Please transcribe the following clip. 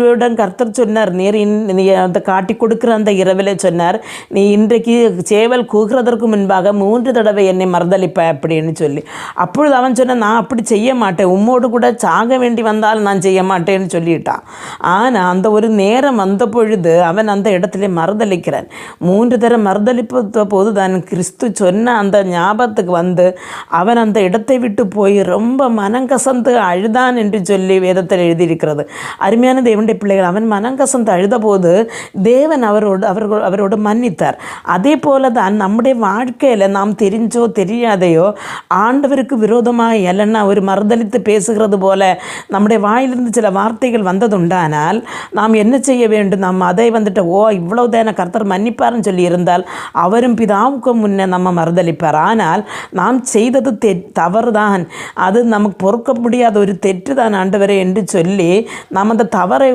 இவரிடம் கர்த்தர் சொன்னார். நீர் இன்- நீ அந்த காட்டி கொடுக்குற அந்த இரவிலே சொன்னார். நீ இன்றைக்கு சேவல் கூகிறதற்கு முன்பாக மூன்று தடவை என்னை மறுதளிப்ப அப்படின்னு சொல்லி. அப்பொழுது அவன் சொன்னான் நான் அப்படி செய்ய மாட்டேன். உம்மோடு கூட சாக வேண்டி வந்தால் நான் செய்ய மாட்டேன்னு சொல்லிட்டான். ஆனால் அந்த ஒரு நேரம் வந்த பொழுது அவன் அந்த இடத்துல மறுதளிக்கிறான் மூன்று தரம் மறுதளிப்ப போது தான் கிறிஸ்து சொன்ன அந்த ஞாபகத்துக்கு வந்து அவன் அந்த இடத்தை விட்டு போய் ரொம்ப மனங்கசந்து அழுதான் என்று சொல்லி வேதத்தில் எழுதியிருக்கிறது. அருமையான தேவன் தேவனுடைய பிள்ளைகள் அவன் மனங்கசந்து அழுதபோது தேவன் அவரோடு அவர்கள் அவரோடு மன்னித்தார். அதே போல தான் நம்முடைய வாழ்க்கையில் நாம் தெரிஞ்சோ தெரியாதையோ ஆண்டவருக்கு விரோதமாக இல்லைன்னா ஒரு மறுதளித்து பேசுகிறது போல நம்முடைய வாயிலிருந்து சில வார்த்தைகள் வந்ததுண்டானால் நாம் என்ன செய்ய வேண்டும்? நாம் அதை வந்துட்டு ஓ இவ்வளோ தானே கர்த்தர் மன்னிப்பார்னு சொல்லி இருந்தால் அவரும் பிதாவுக்கு முன்னே நம்ம மறுதளிப்பார் ஆனால் நாம் செய்தது தெ தவறு தான் அது நமக்கு பொறுக்க முடியாத ஒரு தெற்று தான் ஆண்டவரே என்று சொல்லி நாம் அந்த தவறை